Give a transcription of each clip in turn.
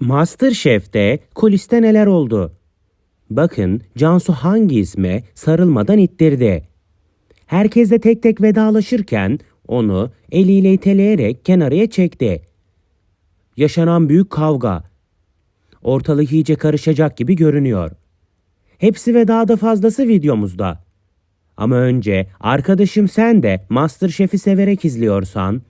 Masterchef'te kuliste neler oldu? Bakın Cansu hangi isme sarılmadan ittirdi. Herkesle tek tek vedalaşırken onu eliyle iteleyerek kenarıya çekti. Yaşanan büyük kavga. Ortalık iyice karışacak gibi görünüyor. Hepsi ve daha da fazlası videomuzda. Ama önce arkadaşım sen de Masterchef'i severek izliyorsan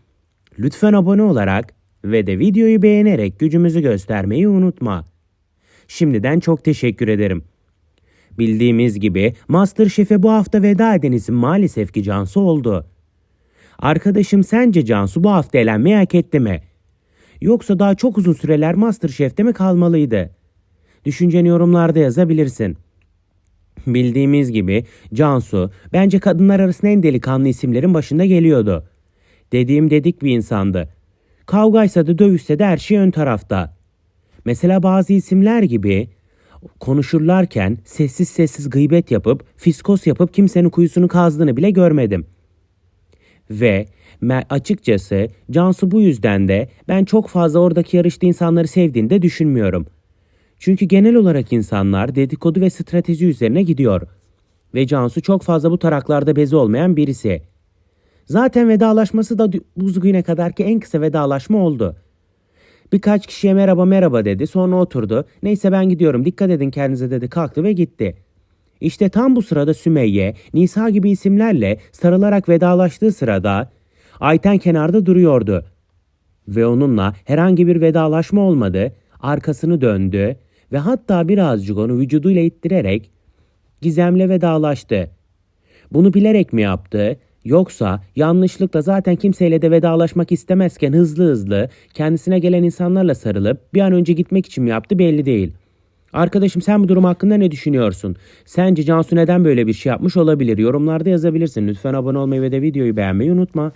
lütfen abone olarak ve de videoyu beğenerek gücümüzü göstermeyi unutma. Şimdiden çok teşekkür ederim. Bildiğimiz gibi Masterchef'e bu hafta veda eden isim maalesef ki Cansu oldu. Arkadaşım sence Cansu bu hafta elenmeyi hak etti mi? Yoksa daha çok uzun süreler Masterchef'te mi kalmalıydı? Düşünceni yorumlarda yazabilirsin. Bildiğimiz gibi Cansu bence kadınlar arasında en delikanlı isimlerin başında geliyordu. Dediğim dedik bir insandı. Kavgaysa da dövüşse de her şey ön tarafta. Mesela bazı isimler gibi konuşurlarken sessiz sessiz gıybet yapıp fiskos yapıp kimsenin kuyusunu kazdığını bile görmedim. Ve açıkçası Cansu bu yüzden de ben çok fazla oradaki yarışta insanları sevdiğini de düşünmüyorum. Çünkü genel olarak insanlar dedikodu ve strateji üzerine gidiyor. Ve Cansu çok fazla bu taraklarda bezi olmayan birisi. Zaten vedalaşması da bugüne kadarki en kısa vedalaşma oldu. Birkaç kişiye merhaba merhaba dedi sonra oturdu. Neyse ben gidiyorum dikkat edin kendinize dedi kalktı ve gitti. İşte tam bu sırada Sümeyye, Nisa gibi isimlerle sarılarak vedalaştığı sırada Ayten kenarda duruyordu. Ve onunla herhangi bir vedalaşma olmadı. Arkasını döndü ve hatta birazcık onu vücuduyla ittirerek Gizem'le vedalaştı. Bunu bilerek mi yaptı? Yoksa yanlışlıkla zaten kimseyle de vedalaşmak istemezken hızlı hızlı kendisine gelen insanlarla sarılıp bir an önce gitmek için mi yaptı belli değil. Arkadaşım sen bu durum hakkında ne düşünüyorsun? Sence Cansu neden böyle bir şey yapmış olabilir? Yorumlarda yazabilirsin. Lütfen abone olmayı ve de videoyu beğenmeyi unutma.